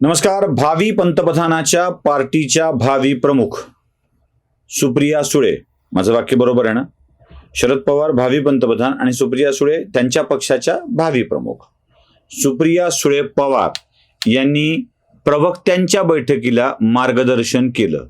नमस्कार भावी पंतप्रधानाच्या पार्टीच्या भावी प्रमुख सुप्रिया सुळे. माझं वाक्य बरोबर आहे ना? शरद पवार भावी पंतप्रधान आणि सुप्रिया सुळे त्यांच्या पक्षाच्या भावी प्रमुख. सुप्रिया सुळे पवार यांनी प्रवक्त्यांच्या बैठकीला मार्गदर्शन केलं.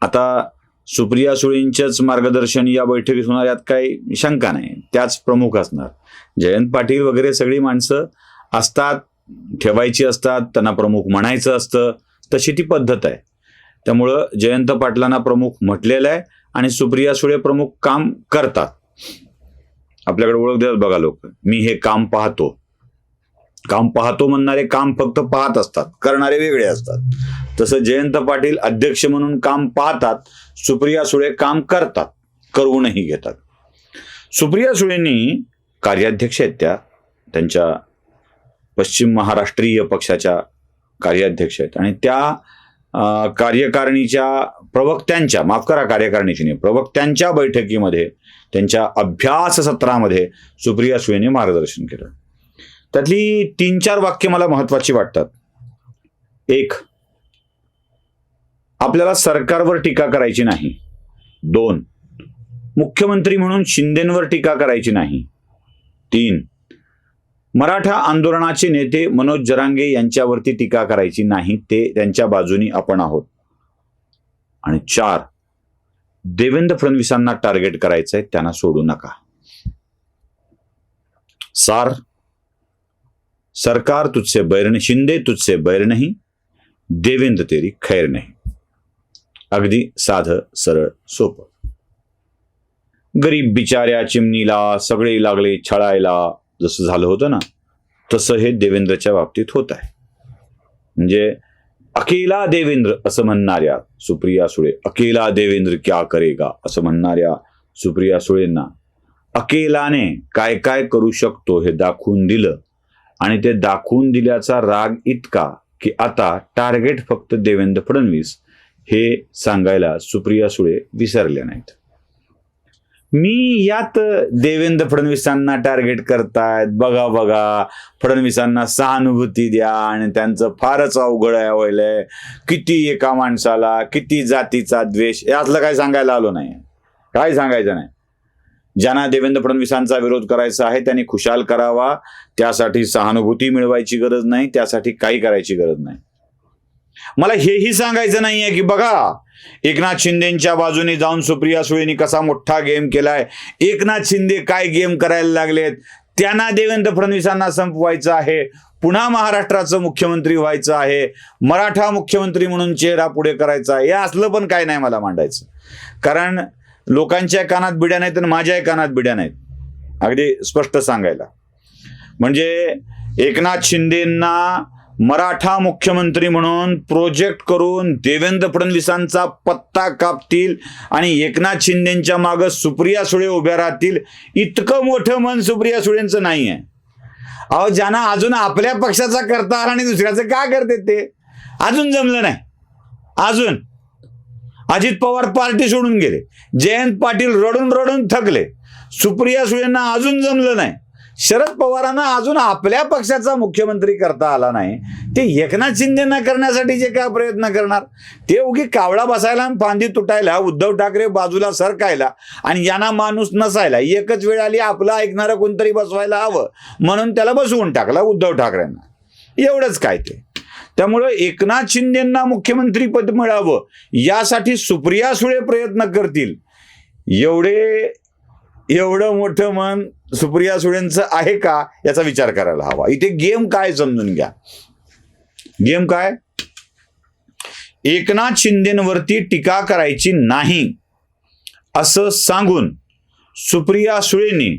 आता सुप्रिया सुळेंचंच मार्गदर्शन या बैठकीत होणार यात काही शंका नाही. त्याच प्रमुख असणार. जयंत पाटील वगैरे सगळी माणसं असतात. ठेवायची असतात त्यांना प्रमुख म्हणायचं असतं तशी ती पद्धत आहे. त्यामुळं जयंत पाटलांना प्रमुख म्हटलेलं आहे आणि सुप्रिया सुळे प्रमुख काम करतात. आपल्याकडे ओळख देतात बघा लोक मी हे काम पाहतो. काम पाहतो म्हणणारे काम फक्त पाहत असतात करणारे वेगळे असतात. तसं जयंत पाटील अध्यक्ष म्हणून काम पाहतात सुप्रिया सुळे काम करतात करूनही घेतात. सुप्रिया सुळेंनी कार्याध्यक्ष आहेत त्या त्यांच्या पश्चिम महाराष्ट्रीय पक्षाच्या कार्याध्यक्ष आहेत. आणि त्या कार्यकारिणीच्या प्रवक्त्यांच्या माफ करा कार्यकारिणीची नाही प्रवक्त्यांच्या बैठकीमध्ये त्यांच्या अभ्यास सत्रामध्ये सुप्रिया सुयेने मार्गदर्शन केलं. त्यातली तीन चार वाक्य मला महत्वाची वाटतात. एक आपल्याला सरकारवर टीका करायची नाही. दोन मुख्यमंत्री म्हणून शिंदेंवर टीका करायची नाही. तीन मराठा आंदोलनाचे नेते मनोज जरांगे यांच्यावरती टीका करायची नाही ते त्यांच्या बाजूनी आपण आहोत. आणि चार देवेंद्र फडणवीसांना टार्गेट करायचंय त्यांना सोडू नका. सार सरकार तुझसे बैर नाही शिंदे तुझसे बैर नाही देवेंद्र तेरी खैर नाही. अगदी साधं सरळ सोपं. गरीब बिचाऱ्या चिमणीला सगळे लागले छळायला जसं झालं होतं ना तसं हे देवेंद्रच्या बाबतीत होत आहे. म्हणजे अकेला देवेंद्र असं म्हणणाऱ्या सुप्रिया सुळे अकेला देवेंद्र क्या करेगा असं म्हणणाऱ्या सुप्रिया सुळेंना अकेलाने काय काय करू शकतो हे दाखवून दिलं. आणि ते दाखवून दिल्याचा राग इतका की आता टार्गेट फक्त देवेंद्र फडणवीस हे सांगायला सुप्रिया सुळे विसरल्या नाहीत. मी यात देवेंद्र फडणवीसांना टार्गेट करतायत. बघा बघा. फडणवीसांना सहानुभूती द्या आणि त्यांचं फारच अवघड आहे व्हायलंय. किती एका माणसाला किती जातीचा द्वेष यातलं काय सांगायला आलो नाही. काय सांगायचं नाही. ज्यांना देवेंद्र फडणवीसांचा विरोध करायचा आहे त्यांनी खुशाल करावा. त्यासाठी सहानुभूती मिळवायची गरज नाही त्यासाठी काही करायची गरज नाही. मला हेही सांगायचं नाहीये की बघा एकनाथ शिंदेच्या बाजूने जाऊन सुप्रिया सुळेंनी कसा मोठा गेम केलाय. एकनाथ शिंदे काय गेम करायला लागलेत? त्यांना देवेंद्र फडणवीसांना संपवायचं आहे. पुन्हा महाराष्ट्राचं मुख्यमंत्री व्हायचं आहे. मराठा मुख्यमंत्री म्हणून चेहरा पुढे करायचा आहे. हे असलं पण काय नाही मला मांडायचं. कारण लोकांच्या कानात बिड्या नाहीत आणि माझ्याही कानात बिड्या नाहीत. अगदी स्पष्ट सांगायला. म्हणजे एकनाथ शिंदेंना मराठा मुख्यमंत्री म्हणून प्रोजेक्ट करून देवेंद्र फडणवीसांचा पत्ता कापतील आणि एकनाथ शिंदेच्या मागं सुप्रिया सुळे उभ्या राहतील. इतकं मोठं मन सुप्रिया सुळेंचं नाही आहे अहो ज्यांना अजून आपल्या पक्षाचा करता आला आणि दुसऱ्याचं का करते ते? अजून जमलं नाही. अजून. अजित पवार पार्टी सोडून गेले. जयंत पाटील रडून रडून थकले. सुप्रिया सुळेंना अजून जमलं नाही. शरद पवारांना अजून आपल्या पक्षाचा मुख्यमंत्री करता आला नाही. ते एकनाथ शिंदेना करण्यासाठी जे काय प्रयत्न करणार? ते उगी कावळा बसायला आणि फांदी तुटायला उद्धव ठाकरे बाजूला सरकायला आणि यांना माणूस नसायला. एकच वेळ आली आपलं ऐकणारं कोणतरी बसवायला हवं. म्हणून त्याला बसवून टाकला उद्धव ठाकरेंना. एवढंच काय ते. त्यामुळं एकनाथ शिंदेना मुख्यमंत्री पद मिळावं यासाठी सुप्रिया सुळे प्रयत्न करतील. एवढे एवढं मोठं मन सुप्रिया सुळेंचं आहे का याचा विचार करायला हवा. इथे गेम काय समजून घ्या. गेम काय? एकनाथ शिंदेवरती टीका करायची नाही असं सांगून सुप्रिया सुळेंनी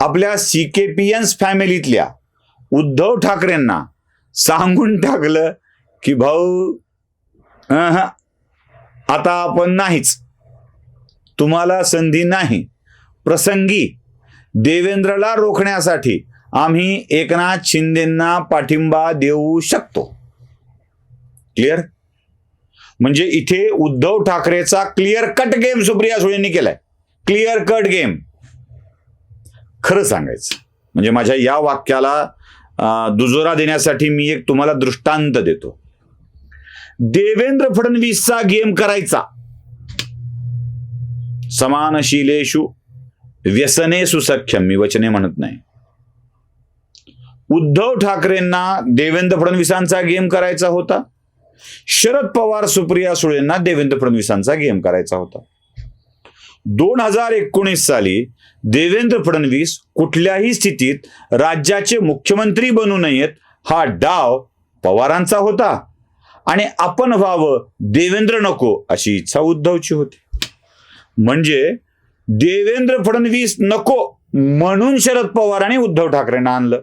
आपल्या सी के पी एन्स फॅमिलीतल्या उद्धव ठाकरेंना सांगून टाकलं की भाऊ आता आपण नाहीच. तुम्हाला संधी नाही. प्रसंगी देवेंद्रला रोखण्यासाठी आम्ही एकनाथ शिंदेंना पाठिंबा देऊ शकतो. क्लिअर म्हणजे इथे उद्धव ठाकरेचा क्लिअर कट गेम सुप्रिया सुळेंनी केलाय. क्लिअर कट गेम खरं सांगायचं. म्हणजे माझ्या या वाक्याला दुजोरा देण्यासाठी मी एक तुम्हाला दृष्टांत देतो. देवेंद्र फडणवीसचा गेम करायचा. समानशीलेषु व्यसने सुसख्यम मी वचने म्हणत नाही. उद्धव ठाकरेंना देवेंद्र फडणवीसांचा गेम करायचा होता. शरद पवार सुप्रिया सुळेंना देवेंद्र फडणवीसांचा गेम करायचा होता. दोन हजार एकोणीस साली देवेंद्र फडणवीस कुठल्याही स्थितीत राज्याचे मुख्यमंत्री बनू नयेत हा डाव पवारांचा होता. आणि आपण व्हावं देवेंद्र नको अशी इच्छा उद्धवची होती. म्हणजे देवेंद्र फडणवीस नको म्हणून शरद पवारांनी उद्धव ठाकरेंना आणलं.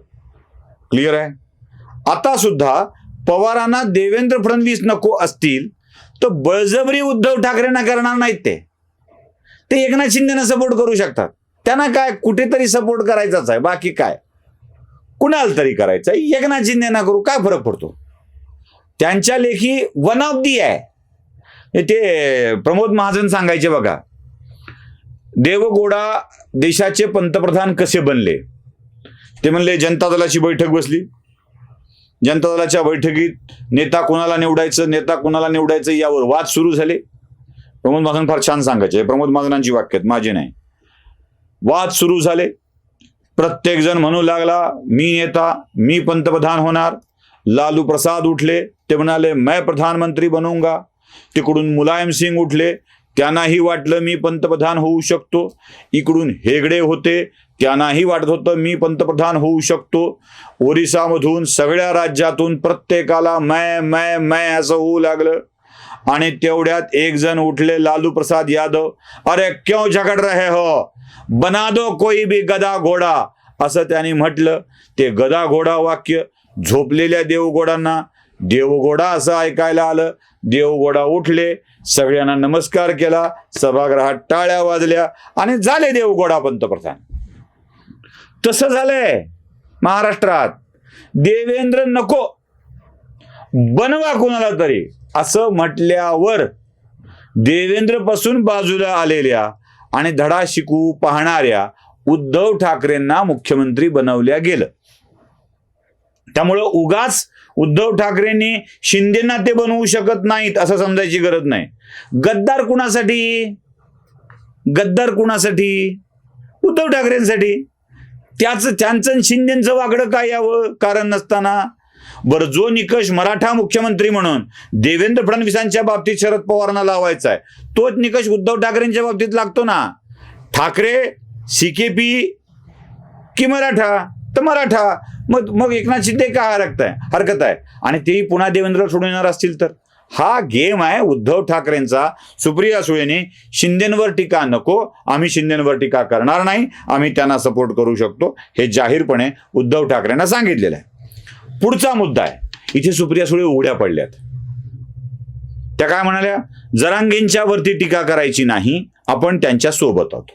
क्लिअर आहे? आता सुद्धा पवारांना देवेंद्र फडणवीस नको असतील तर बळजबरी उद्धव ठाकरेंना करणार नाहीत ते. ते एकनाथ शिंदेना सपोर्ट करू शकतात. त्यांना काय कुठेतरी सपोर्ट करायचाच आहे. बाकी काय? कुणाला तरी करायचं आहे. एकनाथ शिंदेना करू काय फरक पडतो? त्यांच्या लेखी वन ऑफ दी आहे. ते प्रमोद महाजन सांगायचे बघा. देवगोडा देशाचे पंतप्रधान कसे बनले? ते म्हणले जनता दलाची बैठक बसली. जनता दलाच्या बैठकीत नेता कोणाला निवडायचं नेता कोणाला निवडायचं यावर वाद सुरू झाले. प्रमोद महाजन फार छान सांगायचे. प्रमोद महाजनांची वाक्य माझे नाही. वाद सुरू झाले. प्रत्येक जण म्हणू लागला मी नेता मी पंतप्रधान होणार. लालू प्रसाद उठले. ते म्हणाले मैं प्रधानमंत्री बनूंगा. तिकडून मुलायम सिंग उठले. त्यांनाही वाटलं मी पंतप्रधान होऊ शकतो. इकडून हेगडे होते त्यांनाही वाटत होतं मी पंतप्रधान होऊ शकतो. ओरिसामधून सगळ्या राज्यातून प्रत्येकाला मय मय मय असं होऊ लागलं. आणि तेवढ्यात एक जण उठले लालू प्रसाद यादव. अरे क्यों झगड रहे हो? बना दो कोई भी गदा घोडा असं त्यांनी म्हटलं. ते गदा घोडा वाक्य झोपलेल्या देवगोडांना. देवगोडा असं ऐकायला आलं. देवगोडा उठले सगळ्यांना नमस्कार केला सभागृहात टाळ्या वाजल्या आणि झाले देवगोडा पंतप्रधान. तसं झालंय महाराष्ट्रात. देवेंद्र नको. बनवा कोणाला तरी. असं म्हटल्यावर देवेंद्रपासून बाजूला आलेल्या आणि धडा शिकू पाहणाऱ्या उद्धव ठाकरेंना मुख्यमंत्री बनवल्या गेलं. त्यामुळं उगाच उद्धव ठाकरेंनी शिंदेना ते बनवू शकत नाहीत असं समजायची गरज नाही. गद्दार कुणासाठी? गद्दार कुणासाठी? उद्धव ठाकरेंसाठी. त्याचं त्यांचं शिंदेचं वागडं काय यावं? कारण नसताना. बरं जो निकष मराठा मुख्यमंत्री म्हणून देवेंद्र फडणवीसांच्या बाबतीत शरद पवारांना लावायचा आहे तोच निकष उद्धव ठाकरेंच्या बाबतीत लागतो ना. ठाकरे सी के पी की मराठा? तर मराठा. मग मग एकनाथ शिंदे का हरकत आहे हरकत आहे आणि तेही पुन्हा देवेंद्र सोडून येणार असतील तर. हा गेम आहे उद्धव ठाकरेंचा. सुप्रिया सुळेने शिंदेंवर टीका नको. आम्ही शिंदेंवर टीका करणार नाही. आम्ही त्यांना सपोर्ट करू शकतो. हे जाहीरपणे उद्धव ठाकरेंना सांगितलेलं आहे. पुढचा मुद्दा आहे. इथे सुप्रिया सुळे उघड्या पडल्यात. त्या काय म्हणाल्या? जरांगेंच्या वरती टीका करायची नाही. आपण त्यांच्यासोबत आहोत.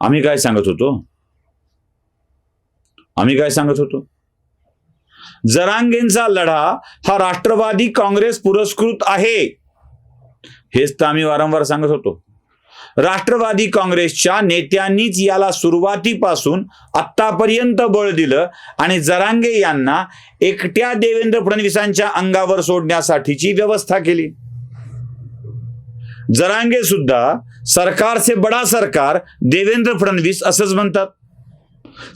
आम्ही काय सांगत होतो? आम्ही काय सांगत होतो? जरांगेंचा लढा हा राष्ट्रवादी काँग्रेस पुरस्कृत आहे. हेच तर आम्ही वारंवार सांगत होतो. राष्ट्रवादी काँग्रेसच्या नेत्यांनीच याला सुरुवातीपासून आत्तापर्यंत बळ दिलं आणि जरांगे यांना एकट्या देवेंद्र फडणवीसांच्या अंगावर सोडण्यासाठीची व्यवस्था केली. जरांगे सुद्धा सरकारचे बडा सरकार देवेंद्र फडणवीस असंच म्हणतात.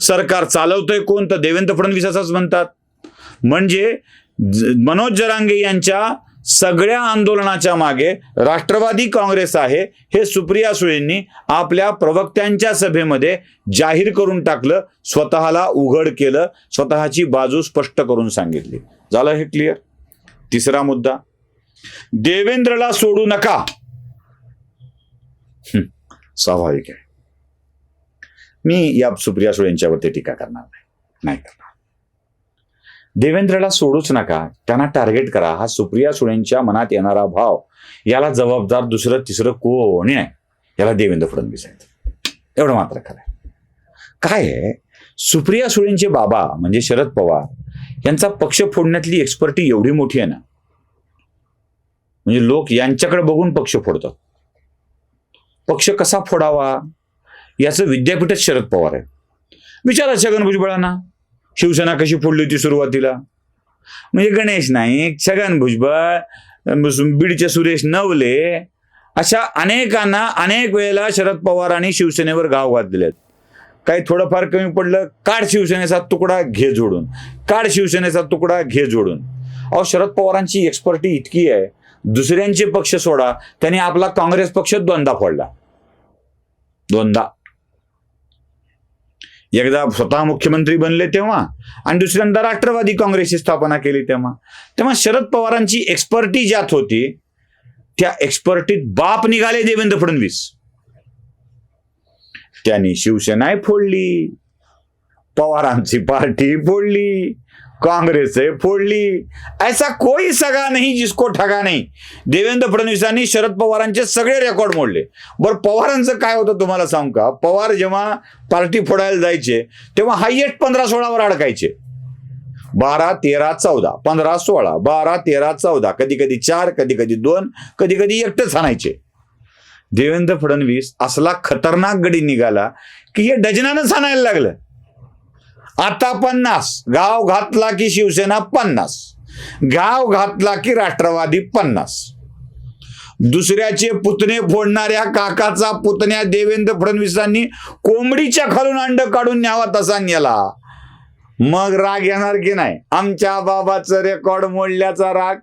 सरकार चालवतोय कोण? तर देवेंद्र फडणवीस असंच म्हणतात. म्हणजे मनोज जरांगे यांच्या सगळ्या आंदोलनाच्या मागे राष्ट्रवादी काँग्रेस आहे हे सुप्रिया सुळेंनी आपल्या प्रवक्त्यांच्या सभेमध्ये जाहीर करून टाकलं स्वतःला उघड केलं स्वतःची बाजू स्पष्ट करून सांगितली. झालं हे क्लिअर तिसरा मुद्दा. देवेंद्रला सोडू नका. स्वाभाविक आहे. मी या सुप्रिया सुळे यांच्यावरती टीका करणार नाही. नाही करणार. देवेंद्रला सोडूच नका. त्यांना टार्गेट करा. हा सुप्रिया सुळेंच्या मनात येणारा भाव याला जबाबदार दुसरं तिसरं कोणी आहे? याला देवेंद्र फडणवीस आहेत. एवढं मात्र खरं आहे. काय आहे? सुप्रिया सुळेंचे बाबा म्हणजे शरद पवार यांचा पक्ष फोडण्यातली एक्सपर्टी एवढी मोठी आहे ना. म्हणजे लोक यांच्याकडे बघून पक्ष फोडतात. पक्ष कसा फोडावा? याचं विद्यापीठच शरद पवार आहे. विचारा छगन भुजबळांना. शिवसेना कशी फोडली होती सुरुवातीला? म्हणजे गणेश नाईक छगन भुजबळ बीडचे सुरेश नवले अशा अनेकांना अनेक वेळेला शरद पवारांनी शिवसेनेवर घाव घातलेले काही थोडंफार कमी पडलं काढ शिवसेनेचा तुकडा घे जोडून. काढ शिवसेनेचा तुकडा घे जोडून. अहो शरद पवारांची एक्सपर्टी इतकी आहे. दुसऱ्यांचे पक्ष सोडा. त्यांनी आपला काँग्रेस पक्ष दोनदा फोडला. दोनदा एकदा स्वतः मुख्यमंत्री बनले तेव्हा आणि दुसऱ्यांदा राष्ट्रवादी काँग्रेसची स्थापना केली तेव्हा. तेव्हा शरद पवारांची एक्सपर्टी ज्यात होती त्या एक्सपर्टीत बाप निघाले देवेंद्र फडणवीस. त्यांनी शिवसेनाही फोडली पवारांची पार्टी फोडली काँग्रेस फोडली ऐसा कोई सगा नहीं जिसको ठगा नाही। देवेंद्र फडणवीसांनी शरद पवारांचे सगळे रेकॉर्ड मोडले। बरं पवारांचं काय होतं तुम्हाला सांगू का? पवार जेव्हा पार्टी फोडायला जायचे तेव्हा हायएस्ट पंधरा सोळावर अडकायचे. बारा तेरा चौदा पंधरा सोळा बारा तेरा चौदा कधी कधी चार कधी कधी दोन कधी कधी एकटंच आणायचे. देवेंद्र फडणवीस असला खतरनाक गडी निघाला की हे डजनानं आणायला लागलं. आता पन्नास. गाव घातला की शिवसेना पन्नास. गाव घातला की राष्ट्रवादी पन्नास. दुसऱ्याचे पुतणे फोडणाऱ्या काकाचा पुतण्या देवेंद्र फडणवीसांनी कोंबडीच्या खालून अंड काढून न्यावा तसा नेला. मग राग येणार की नाही? आमच्या बाबाचं रेकॉर्ड मोडल्याचा राग.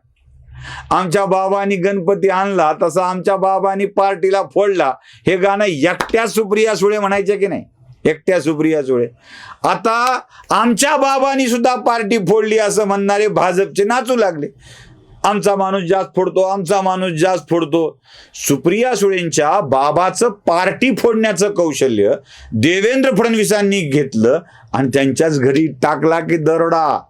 आमच्या बाबांनी गणपती आणला तसा आमच्या बाबांनी पार्टीला फोडला. हे गाणं एकट्या सुप्रिया सुळे म्हणायचे की नाही? एकट्या सुप्रिया सुळे. आता आमच्या बाबांनी सुद्धा पार्टी फोडली असं म्हणणारे भाजपचे नाचू लागले. आमचा माणूस जास्त फोडतो आमचा माणूस जास्त फोडतो. सुप्रिया सुळेंच्या बाबाचं पार्टी फोडण्याचं कौशल्य देवेंद्र फडणवीसांनी घेतलं आणि त्यांच्याच घरी टाकला की दरोडा.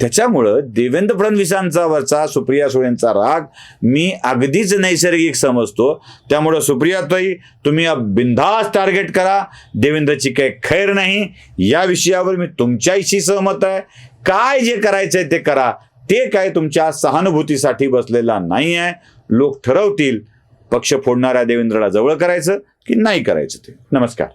त्याच्यामुळं देवेंद्र फडणवीसांचा वरचा सुप्रिया सुळेंचा राग मी अगदीच नैसर्गिक समजतो. त्यामुळं सुप्रियाताई तुम्ही बिंधास टार्गेट करा. देवेंद्रची काही खैर नाही. या विषयावर मी तुमच्याशी सहमत आहे. काय जे करायचं आहे ते करा. ते काय तुमच्या सहानुभूतीसाठी बसलेला नाही आहे लोक ठरवतील पक्ष फोडणाऱ्या देवेंद्रला जवळ करायचं की नाही करायचं ते. नमस्कार.